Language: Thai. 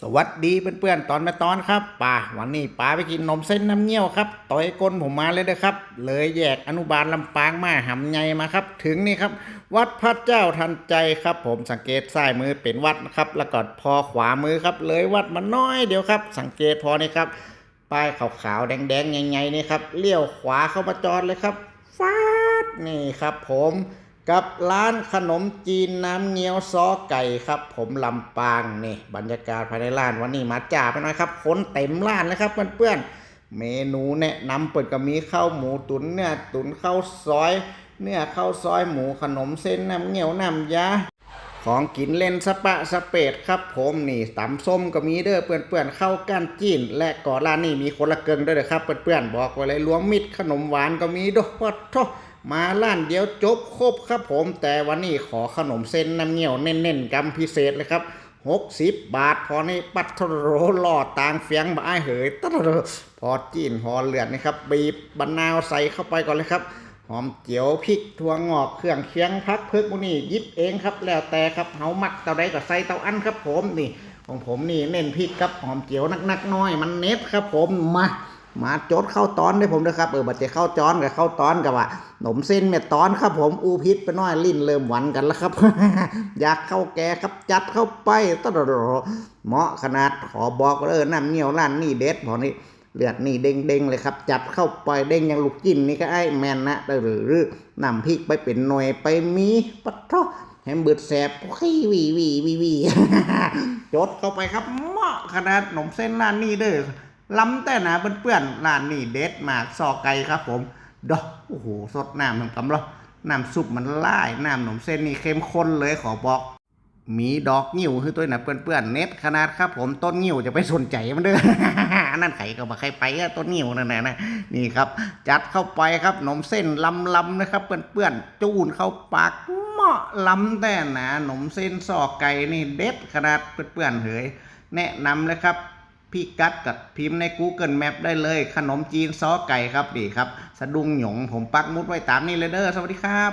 สวัสดีเพื่อนๆตอนแม่ตอนครับป่าวันนี้ป่าไปกินนมเส้นน้ำเงี้ยวครับต่อยก้นผมมาเลยนะครับ เลยแยกอนุบาลลำปางมาหำใหญ่มาครับ ถึงนี่ครับ วัดพระเจ้าทันใจครับ ผมสังเกตซ้ายมือเป็นวัดนะครับ แล้วก็พอขวามือครับ เลยวัดมาน้อยเดียวครับ สังเกตพอนี่ครับ ป้ายขาวๆแดงๆใหญ่ๆนี่ครับเลี้ยวขวาเข้ามาจอดเลยครับฟาดนี่ครับ ผม กับร้านขนมจีนน้ำเงี้ยวซอไก่ครับ ผมลำปางนี่บรรยากาศภายในร้านวันนี้มาจ่าไปหน่อยครับคนเต็มร้านเลยครับเพื่อนๆเมนูแนะนำเปิดก็มีข้าวหมูตุ๋นเนื้อตุ๋นข้าวซอย เนื้อข้าวซอยหมูขนมเส้นน้ำเงี้ยวน้ำยาของกินเล่นสปะสเปดครับ ผมนี่ตำส้มก็มีเด้อเปื่อนๆเข้าก้านจีน และก่อร้านนี่มีคนละเกิงด้วยเด้อครับเปื่อนๆบอกไว้เลยรวมมิตรขนมหวานก็มีด้วยวัดโท มาร้านเดียวจบครบครับผม แต่วันนี้ขอขนมเส้นน้ำเงี้ยวเน้นๆกำพิเศษเลยครับ60บาท พอในปัทโรหล่อตางเฟียงบ่อ้ายเหยตะโรพอจีนพอเลือดนี่ครับ บีบบะนาวใส่เข้าไปก่อนเลยครับ หอมเจียวพริกถั่วงอกเครื่องเคียงพักเพิกมุนี่ยิบเองครับ แล้วแต่ครับเฮามักเตาใดก็ใส่เตาอันครับผมนี่ของผมนี่เน้นพริกครับหอมเจียวนักๆน้อยมันเน็ตครับผมมา มาจดเข้าตอนได้ผมด้วยครับเออบัดจะเข้าจอนกับเข้าตอนกับว่าหนมเส้นเม็ดตอนครับผมอูพิษไปน้อยลิ้นเริ่มหวันกันแล้วครับ อยากเข้าแกครับจัดเข้าไปตลอดเหมาะขนาดขอบอกเออน้ำเงี้ยวร้านนี่เด็ดพอนี่เลือดนี่เด้งๆเลยครับ จับเข้าไปเด้งอย่างลูกจิ้นนี่ก็ไอ้แมนนะหรือหรือนำพริกไปเป็นหน่วยไปมีปะท้อแฮมเบิดแสบขี้วีวีวีวีจดเข้าไปครับเหมาะขนาดขนมเส้นร้านนี้เด้อ ล้ำแต่นะเพื่อนๆร้านนี้เด็ดมากซอกไก่ครับผมดอกโอ้โหสดน้ำน้ำกำลังน้ำซุปมันล่ายน้ำขนมเส้นนี่เข้มข้นเลยขอบอก มีดอกงิ้วคือตัวน่ะเปื้อนๆเน็ตขนาดครับ ผมต้นงิ้วจะไปสนใจมันเด้อนนั้นไข่ก็บ่ใครไปอะต้นงิ้วนั่นน่ะนะนี่ครับ จัดเข้าไปครับหนมเส้นลำๆนะครับเปื้อนๆจูนเข้าปากเหมาะล้ำแต่นะหนมเส้นซอกไก่นี่เด็ดขนาดเปื้อนๆเผยแนะนำเลยครับ พี่กัดกับพิมพ์ใน Google Map ได้เลย ขนมจีนซอไก่ครับดีครับ สะดุงหยงผมปักมุดไว้ตามนี้เลยเด้อสวัสดีครับ